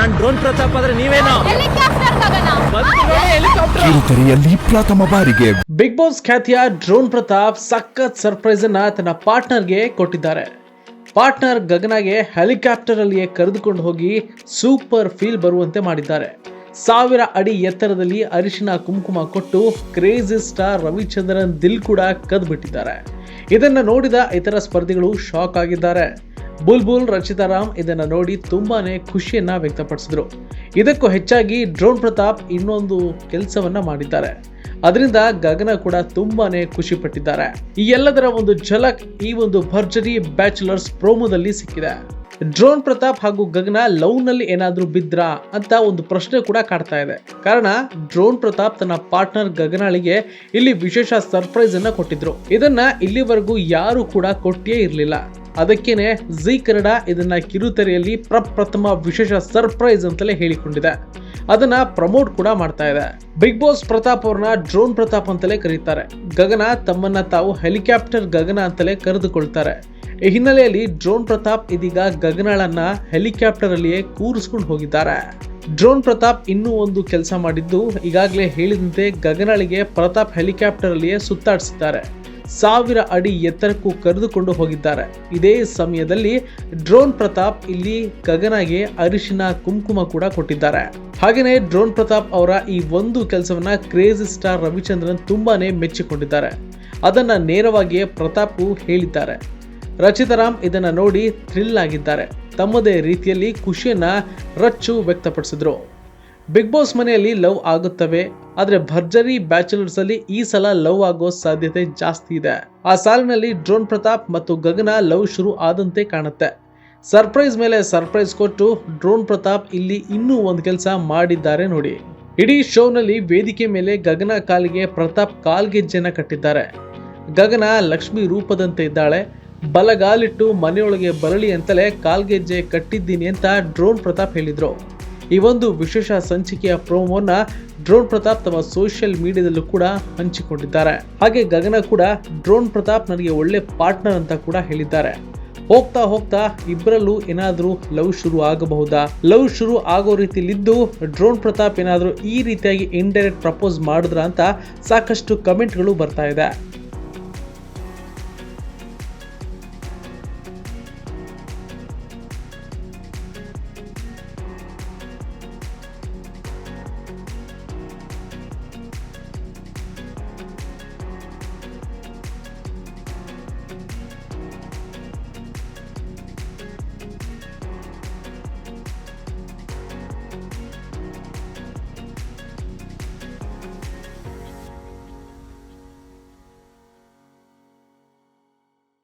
ನಾನ್ drone Pratap ಆದ್ರೆ ನೀವೇನೋ? Helicopter ಗಗನ ಬಂತು ನೋಡಿ ಹೆಲಿಕಾಪ್ಟರ್ ಕಿರುತೆರೆಯಲ್ಲಿ ಪ್ರಥಮ ಬಾರಿಗೆ ಬಿಗ್ ಬಾಸ್ ಖ್ಯಾತಿಯ ಡ್ರೋನ್ ಪ್ರತಾಪ್ ಸಖತ್ ಸರ್ಪ್ರೈಸ್ ಅನ್ನ ತನ್ನ ಪಾರ್ಟ್ನರ್ಗೆ ಕೊಟ್ಟಿದ್ದಾರೆ. ಪಾರ್ಟ್ನರ್ ಗಗನಗೆ ಹೆಲಿಕಾಪ್ಟರ್ ಅಲ್ಲಿಯೇ ಕರೆದುಕೊಂಡು ಹೋಗಿ ಸೂಪರ್ ಫೀಲ್ ಬರುವಂತೆ ಮಾಡಿದ್ದಾರೆ. ಸಾವಿರ ಅಡಿ ಎತ್ತರದಲ್ಲಿ ಅರಿಶಿನ ಕುಂಕುಮ ಕೊಟ್ಟು ಕ್ರೇಜಿ ಸ್ಟಾರ್ ರವಿಚಂದ್ರನ್ ದಿಲ್ ಕೂಡ ಕದ್ಬಿಟ್ಟಿದ್ದಾರೆ. ಇದನ್ನ ನೋಡಿದ ಇತರ ಸ್ಪರ್ಧಿಗಳು ಶಾಕ್ ಆಗಿದ್ದಾರೆ. ಬುಲ್ಬುಲ್ ರಚಿತಾರಾಮ್ ಇದನ್ನು ನೋಡಿ ತುಂಬಾನೇ ಖುಷಿಯನ್ನ ವ್ಯಕ್ತಪಡಿಸಿದ್ರು. ಇದಕ್ಕೂ ಹೆಚ್ಚಾಗಿ ಡ್ರೋನ್ ಪ್ರತಾಪ್ ಇನ್ನೊಂದು ಕೆಲಸವನ್ನ ಮಾಡಿದ್ದಾರೆ. ಅದರಿಂದ ಗಗನ ಕೂಡ ತುಂಬಾನೇ ಖುಷಿ ಪಟ್ಟಿದ್ದಾರೆ. ಈ ಎಲ್ಲದರ ಒಂದು ಝಲಕ್ ಈ ಒಂದು ಭರ್ಜರಿ ಬ್ಯಾಚುಲರ್ಸ್ ಪ್ರೋಮೋದಲ್ಲಿ ಸಿಕ್ಕಿದೆ. ಡ್ರೋನ್ ಪ್ರತಾಪ್ ಹಾಗೂ ಗಗನ ಲವ್ನಲ್ಲಿ ಏನಾದರೂ ಏನಾದ್ರೂ ಬಿದ್ರಾ ಅಂತ ಒಂದು ಪ್ರಶ್ನೆ ಕೂಡ ಕಾಡ್ತಾ ಇದೆ. ಕಾರಣ ಡ್ರೋನ್ ಪ್ರತಾಪ್ ತನ್ನ ಪಾರ್ಟ್ನರ್ ಗಗನಾಳಿಗೆ ಇಲ್ಲಿ ವಿಶೇಷ ಸರ್ಪ್ರೈಸ್ ಅನ್ನ ಕೊಟ್ಟಿದ್ರು. ಇದನ್ನ ಇಲ್ಲಿವರೆಗೂ ಯಾರು ಕೂಡ ಕೊಟ್ಟೇ ಇರಲಿಲ್ಲ. ಅದಕ್ಕೇನೆ ಜಿ ಕನ್ನಡ ಇದನ್ನ ಕಿರುತೆರೆಯಲ್ಲಿ ಪ್ರಪ್ರಥಮ ವಿಶೇಷ ಸರ್ಪ್ರೈಸ್ ಅಂತಲೇ ಹೇಳಿಕೊಂಡಿದೆ. ಅದನ್ನ ಪ್ರಮೋಟ್ ಕೂಡ ಮಾಡ್ತಾ ಇದೆ. ಬಿಗ್ ಬಾಸ್ ಪ್ರತಾಪ್ ಅವ್ರನ್ನ ಡ್ರೋನ್ ಪ್ರತಾಪ್ ಅಂತಲೇ ಕರೀತಾರೆ. ಗಗನ ತಮ್ಮನ್ನ ತಾವು ಹೆಲಿಕಾಪ್ಟರ್ ಗಗನ ಅಂತಲೇ ಕರೆದುಕೊಳ್ತಾರೆ. ಈ ಹಿನ್ನೆಲೆಯಲ್ಲಿ ಡ್ರೋನ್ ಪ್ರತಾಪ್ ಇದೀಗ ಗಗನಳನ್ನ ಹೆಲಿಕಾಪ್ಟರ್ ಅಲ್ಲಿಯೇ ಕೂರಿಸ್ಕೊಂಡು ಹೋಗಿದ್ದಾರೆ. ಡ್ರೋನ್ ಪ್ರತಾಪ್ ಇನ್ನೂ ಒಂದು ಕೆಲಸ ಮಾಡಿದ್ದು ಈಗಾಗಲೇ ಹೇಳಿದಂತೆ ಗಗನಳಿಗೆ ಪ್ರತಾಪ್ ಹೆಲಿಕಾಪ್ಟರ್ ಅಲ್ಲಿಯೇ ಸುತ್ತಾಡಿಸಿದ್ದಾರೆ. ಸಾವಿರ ಅಡಿ ಎತ್ತರಕ್ಕೂ ಕರೆದುಕೊಂಡು ಹೋಗಿದ್ದಾರೆ. ಇದೇ ಸಮಯದಲ್ಲಿ ಡ್ರೋನ್ ಪ್ರತಾಪ್ ಇಲ್ಲಿ ಗಗನಗೆ ಅರಿಶಿನ ಕುಂಕುಮ ಕೂಡ ಕೊಟ್ಟಿದ್ದಾರೆ. ಹಾಗೆಯೇ ಡ್ರೋನ್ ಪ್ರತಾಪ್ ಅವರ ಈ ಒಂದು ಕೆಲಸವನ್ನ ಕ್ರೇಜಿ ಸ್ಟಾರ್ ರವಿಚಂದ್ರನ್ ತುಂಬಾನೇ ಮೆಚ್ಚಿಕೊಂಡಿದ್ದಾರೆ. ಅದನ್ನ ನೇರವಾಗಿಯೇ ಪ್ರತಾಪ್ ಹೇಳಿದ್ದಾರೆ. ರಚಿತಾರಾಮ್ ಇದನ್ನ ನೋಡಿ ಥ್ರಿಲ್ ಆಗಿದ್ದಾರೆ. ತಮ್ಮದೇ ರೀತಿಯಲ್ಲಿ ಖುಷಿಯನ್ನ ರಚ್ಚು ವ್ಯಕ್ತಪಡಿಸಿದ್ರು. ಬಿಗ್ ಬಾಸ್ ಮನೆಯಲ್ಲಿ ಲವ್ ಆಗುತ್ತವೆ, ಆದ್ರೆ ಭರ್ಜರಿ ಬ್ಯಾಚುಲರ್ಸ್ ಅಲ್ಲಿ ಈ ಸಲ ಲವ್ ಆಗೋ ಸಾಧ್ಯತೆ ಜಾಸ್ತಿ ಇದೆ. ಆ ಸಾಲಿನಲ್ಲಿ ಡ್ರೋನ್ ಪ್ರತಾಪ್ ಮತ್ತು ಗಗನ ಲವ್ ಶುರು ಆದಂತೆ ಕಾಣುತ್ತೆ. ಸರ್ಪ್ರೈಸ್ ಮೇಲೆ ಸರ್ಪ್ರೈಸ್ ಕೊಟ್ಟು ಡ್ರೋನ್ ಪ್ರತಾಪ್ ಇಲ್ಲಿ ಇನ್ನೂ ಒಂದು ಕೆಲಸ ಮಾಡಿದ್ದಾರೆ ನೋಡಿ. ಇಡೀ ಶೋನಲ್ಲಿ ವೇದಿಕೆ ಮೇಲೆ ಗಗನ ಕಾಲಿಗೆ ಪ್ರತಾಪ್ ಕಾಲ್ಗೆಜ್ಜೆನ ಕಟ್ಟಿದ್ದಾರೆ. ಗಗನ ಲಕ್ಷ್ಮಿ ರೂಪದಂತೆ ಇದ್ದಾಳೆ. ಬಲಗಾಲಿಟ್ಟು ಮನೆಯೊಳಗೆ ಬರಲಿ ಅಂತಲೇ ಕಾಲ್ಗೆಜ್ಜೆ ಕಟ್ಟಿದ್ದೀನಿ ಅಂತ ಡ್ರೋನ್ ಪ್ರತಾಪ್ ಹೇಳಿದ್ರು. ಈ ಒಂದು ವಿಶೇಷ ಸಂಚಿಕೆಯ ಪ್ರೋಮೋನ ಡ್ರೋನ್ ಪ್ರತಾಪ್ ತಮ್ಮ ಸೋಷಿಯಲ್ ಮೀಡಿಯಾದಲ್ಲೂ ಕೂಡ ಹಂಚಿಕೊಂಡಿದ್ದಾರೆ. ಹಾಗೆ ಗಗನ ಕೂಡ ಡ್ರೋನ್ ಪ್ರತಾಪ್ ನನಗೆ ಒಳ್ಳೆ ಪಾರ್ಟ್ನರ್ ಅಂತ ಕೂಡ ಹೇಳಿದ್ದಾರೆ. ಹೋಗ್ತಾ ಹೋಗ್ತಾ ಇಬ್ಬರಲ್ಲೂ ಏನಾದರೂ ಲವ್ ಶುರು ಆಗಬಹುದಾ? ಲವ್ ಶುರು ಆಗೋ ರೀತಿಲಿದ್ದು ಡ್ರೋನ್ ಪ್ರತಾಪ್ ಏನಾದರೂ ಈ ರೀತಿಯಾಗಿ ಇಂಡೈರೆಕ್ಟ್ ಪ್ರಪೋಸ್ ಮಾಡಿದ್ರ ಅಂತ ಸಾಕಷ್ಟು ಕಮೆಂಟ್ಗಳು ಬರ್ತಾ ಇದೆ.